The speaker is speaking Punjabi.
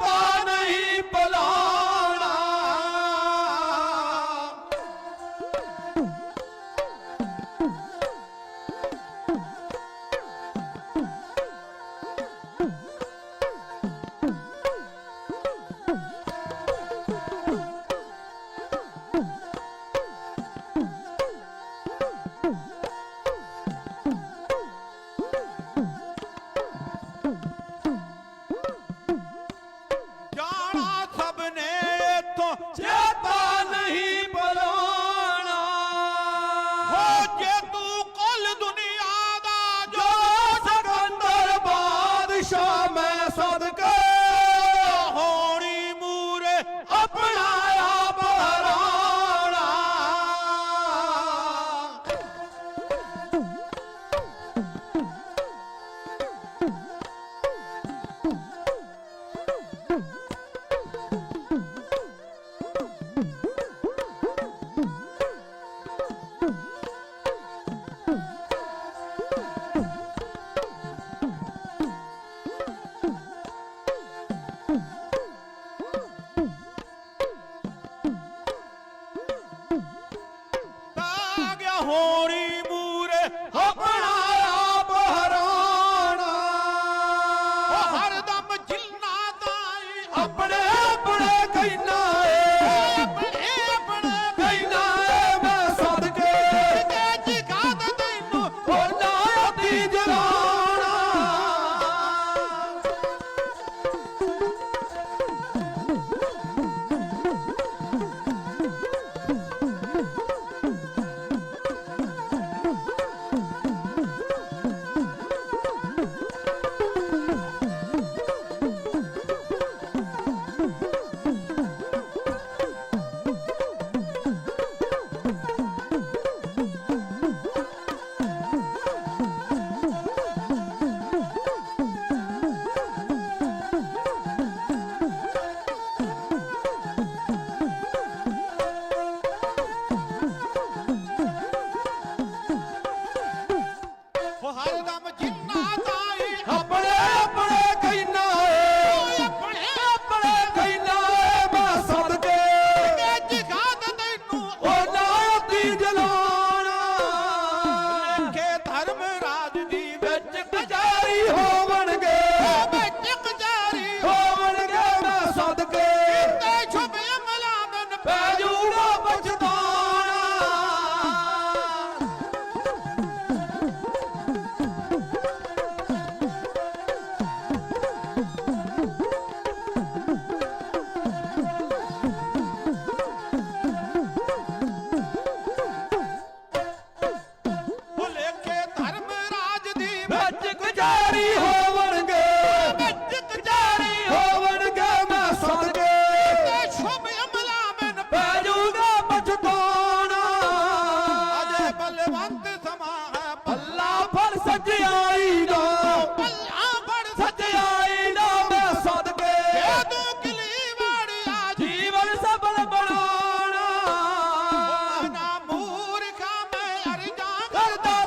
Bye! ਜਾਰੀ ਹੋਵਣਗੇ। ਮਸਜਿਦ ਜਾਰੀ ਹੋਵਣਗੇ ਨਾ ਸਦਕੇ ਸ਼ੁਭ ਅਮਲਾ ਮੈਨ ਪੈ ਜੂਗਾ ਪਛਤਾਉਣਾ ਅਜੇ ਬਲਵੰਤ ਸਮਾ ਹੈ। ਭੱਲਾ ਫੜ ਸਜਿਆਈ ਦਾ ਭੱਲਾ ਫੜ ਸਜਿਆਈ ਦਾ ਮੈਂ ਸਦਕੇ। ਜੇ ਤੂੰ ਕਿਲੀ ਵਾੜਿਆ ਜੀਵਨ ਸਫਲ ਬਣਾਉਣਾ। ਨਾ ਮੂਰਖਾ ਮੈਂ ਅਰਜ਼ਾਂ ਕਰਦਾ